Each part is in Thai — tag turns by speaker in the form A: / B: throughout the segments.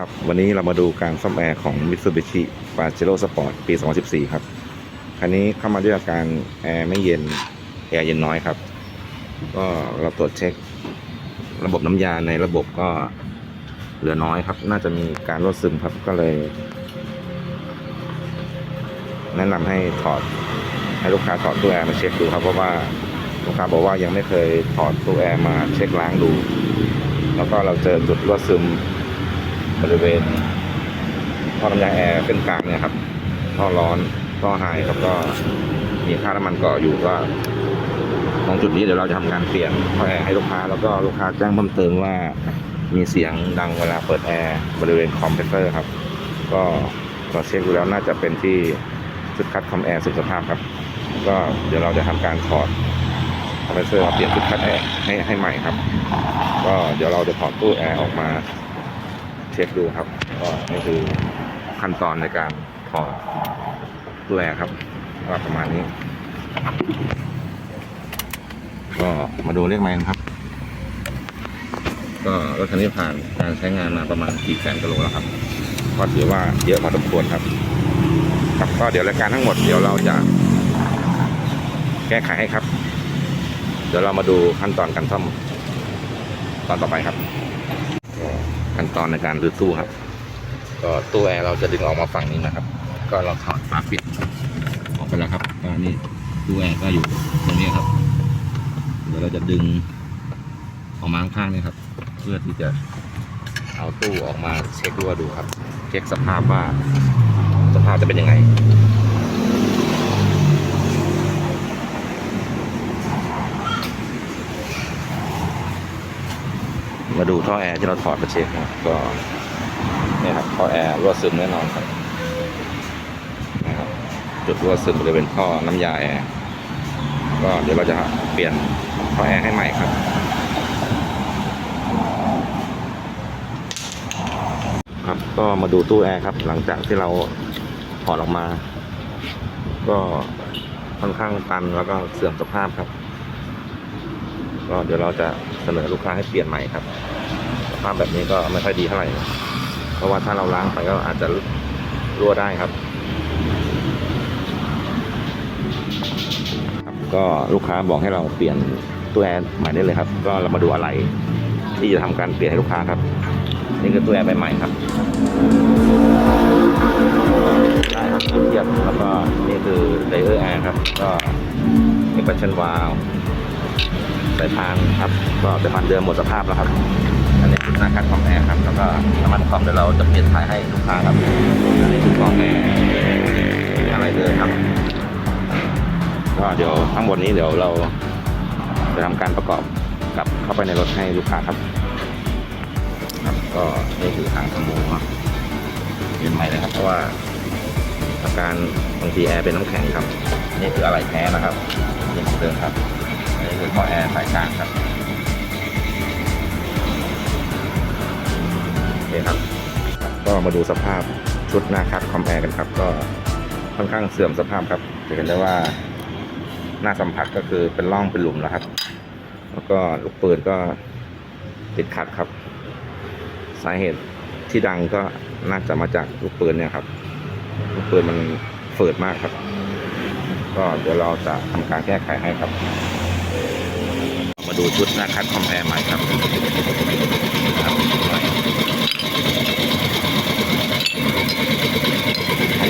A: ครับ วันนี้เรามาดูการซ่อมแอร์ของ Mitsubishi Pajero Sport ปี 2014 ครับ คันนี้เข้ามาด้วยอาการแอร์ไม่เย็น แอร์เย็นน้อยครับ ก็เราตรวจเช็ค ระบบน้ำยาในระบบก็เหลือน้อยครับ น่าจะมีการรั่วซึมครับ ก็เลย แนะนำให้ถอด ให้ลูกค้าถอดตู้แอร์มาเช็คดูครับ เพราะว่าลูกค้าบอกว่ายังไม่เคยถอดตู้แอร์มาเช็คล้างดู แล้วก็เราเจอจุดรั่วซึม บริเวณท่อน้ำยาแอร์เป็นกลางเนี่ยครับท่อร้อนท่อไฮครับก็มีค่าน้ำมันเกาะอยู่ก็ตรงจุดนี้เดี๋ยวเราจะทำการเปลี่ยนท่อแอร์ให้ลูกค้าแล้วก็ลูกค้าแจ้งเพิ่มเติมว่ามีเสียงดังเวลาเปิดแอร์บริเวณคอมเพรสเซอร์ครับ ก็เราเช็คดูแล้วน่าจะเป็นที่ชุดคัดคอมแอร์สุขภาพครับ ก็เดี๋ยวเราจะทำการถอดคอมเพรสเซอร์มาเปลี่ยนชุดคัดแอร์ให้ให้ใหม่ครับ ก็เดี๋ยวเราจะถอดตู้แอร์ออกมา เช็คดูครับ ก็นี่คือขั้นตอนในการถอดแอร์ครับก็ประมาณนี้ ก็มาดูเลขไม้กันครับ ก็รถคันนี้ผ่านการใช้งานมาประมาณ4แสนกิโลแล้วครับก็ถือว่าเยอะพอสมควรครับ ครับก็เดี๋ยวรายการทั้งหมดเดี๋ยวเราจะแก้ไขให้ครับ เดี๋ยวเรามาดูขั้นตอนการซ่อมตอนต่อไปครับ ขั้นตอนในการรื้อตู้ครับ ก็ตู้แอร์เราจะดึงออกมาฝั่งนี้นะครับ ก็เราถอดฝาปิดออกไปแล้วครับก็นี่ตู้แอร์ก็อยู่ตรงนี้ครับเดี๋ยวเราจะดึงออกมาข้างๆนี่ครับ เพื่อที่จะเอาตู้ออกมาเช็คดูว่าดูครับ เช็คสภาพว่าสภาพจะเป็นยังไง มาดูท่อแอร์ที่เราถอดมาเช็คครับก็เนี่ยครับท่อแอร์รั่วซึมแน่นอนครับนะครับจุดรั่วซึมบริเวณท่อน้ำยาแอร์ก็เดี๋ยวเราจะเปลี่ยนท่อแอร์ให้ใหม่ครับครับก็มาดูตู้แอร์ครับหลังจากที่เราถอดออกมา ก็ค่อนข้างตันแล้วก็เสื่อมสภาพครับ ก็เดี๋ยวเราจะเสนอลูกค้าให้เปลี่ยนใหม่ครับสภาพแบบนี้ก็ไม่ค่อยดีเท่าไหร่ เพราะว่าถ้าเราล้างไปก็อาจจะรั่วได้ครับครับก็ลูกค้าบอกให้เราเปลี่ยนตู้แอร์ใหม่ได้เลยครับ ก็เรามาดูอะไร ที่จะทำการเปลี่ยนให้ลูกค้าครับ นี่คือตู้แอร์ใบใหม่ครับได้ครับเทียบแล้วก็นี่คือไดเออร์แอร์ครับ ก็เอ็กซ์เพรสชันวาล สายพานครับ ก็สายพานเดิมหมดสภาพแล้วครับ อันนี้คือหน้าคัดคอมแอร์ครับ แล้วก็น้ำมันคอมเดี๋ยวเราจะเปลี่ยนถ่ายให้ลูกค้าครับอันนี้คือกล่องแอร์อะไรเลยครับ ก็เดี๋ยวทั้งหมดนี้เดี๋ยวเราจะทำการประกอบกลับเข้าไปในรถให้ลูกค้าครับ ครับก็นี่คือทางขโมยเนาะเปลี่ยนใหม่เลยครับเพราะว่าอาการบางทีแอร์เป็นน้ำแข็งครับ นี่คืออะไรแท้นะครับนี่ของเดิมครับ อันนี้คือท่อแอร์สายกลางครับโอเคครับ ก็มาดูสภาพชุดหน้าคัดคอมแอร์กันครับ ก็ค่อนข้างเสื่อมสภาพครับจะเห็นได้ว่าหน้าสัมผัสก็คือเป็นร่องเป็นหลุมแล้วครับ แล้วก็ลูกปืนก็ติดขัดครับ สาเหตุที่ดังก็น่าจะมาจากลูกปืนเนี่ยครับลูกปืนมันเฟิดมากครับ ก็เดี๋ยวเราจะทำการแก้ไขให้ครับ มาดูชุดหน้าคัดคอมแอร์ใหม่ครับครับ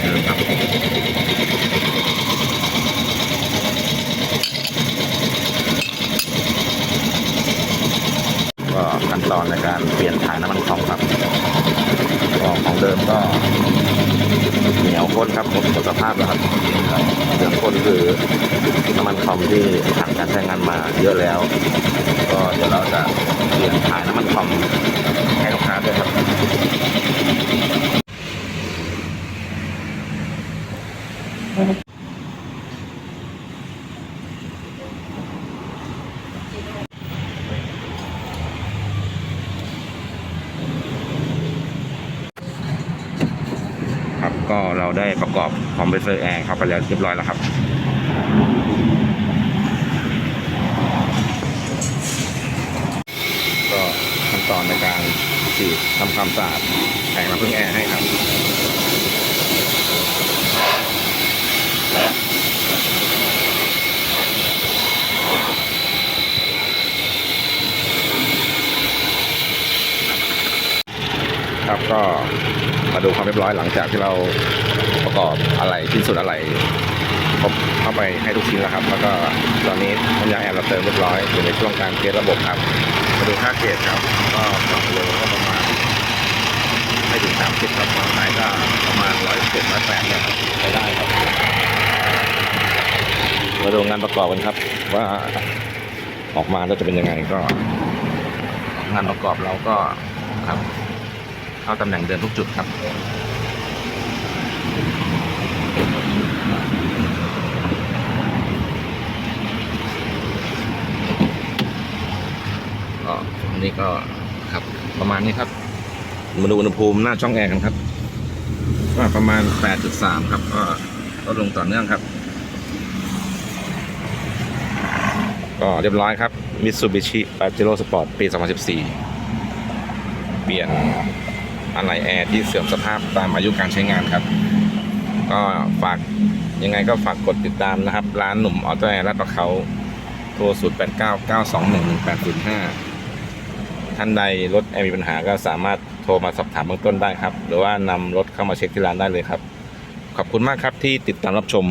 A: เดิมครับก็ขั้นตอนในการเปลี่ยนถ่ายน้ำมันคอมครับของเดิมก็เหนียวข้นครับหมดสภาพแล้วครับเหนียวข้นคือน้ำมันค อมที่ผ่านการใช้งานมาเยอะแล้ว ก็เดี๋ยวเราจะเปลี่ยนถ่ายน้ำมันคอมให้ลูกค้าด้วยครับครับก็เราได้ประกอบคอมเพรสเซอร์แอร์เข้าไปแล้วเรียบร้อยแล้วครับ ก็ขั้น ตอนในการฉีดทำความสะอาดแผงน้ำพึ่งแอร์ให้ครับครับก็มาดูความเรียบร้อยหลังจากที่เราประกอบอะไรชิ้นส่วนอะไร ครบเข้าไปให้ทุกชิ้นแล้วครับ แล้วก็ตอนนี้น้ำยาแอร์เราเติมเรียบร้อยอยู่ในช่วงการเทสระบบครับมาดูค่าเกรดครับ ก็สองโลก็ประมาณไม่ถึงสามสิบครับความหมายก็ประมาณร้อยเจ็ดร้อยแปดเนี่ยครับใช้ได้ครับ มาดูงานประกอบกันครับ ว่าออกมาแล้วจะเป็นยังไงก็ งานประกอบเราก็ครับ เข้าตำแหน่งเดินทุกจุดครับ ก็อั นี้ก็ครับประมาณนี้ครับ มาดูอุณหภูมิหน้าช่องแอร์กันครับก็ประมาณ 8.3 ครับ ก็ลดลงต่อเนื่องครับ ก็เรียบร้อยครับ Mitsubishi Pajero Sport ปี 2014 เปลี่ยนอะไหล่แอร์ที่เสื่อมสภาพตามอายุการใช้งานครับ ก็ฝากยังไงก็ฝากกดติดตามนะครับ ร้านหนุ่มออโต้แอร์ลาดประเขาโทร 0 8 9 9 2 1 1 8 0 5 ท่านใดรถแอร์มีปัญหาก็สามารถโทรมาสอบถามเบื้องต้นได้ครับ หรือว่านำรถเข้ามาเช็คที่ร้านได้เลยครับ ขอบคุณมากครับที่ติดตามรับชม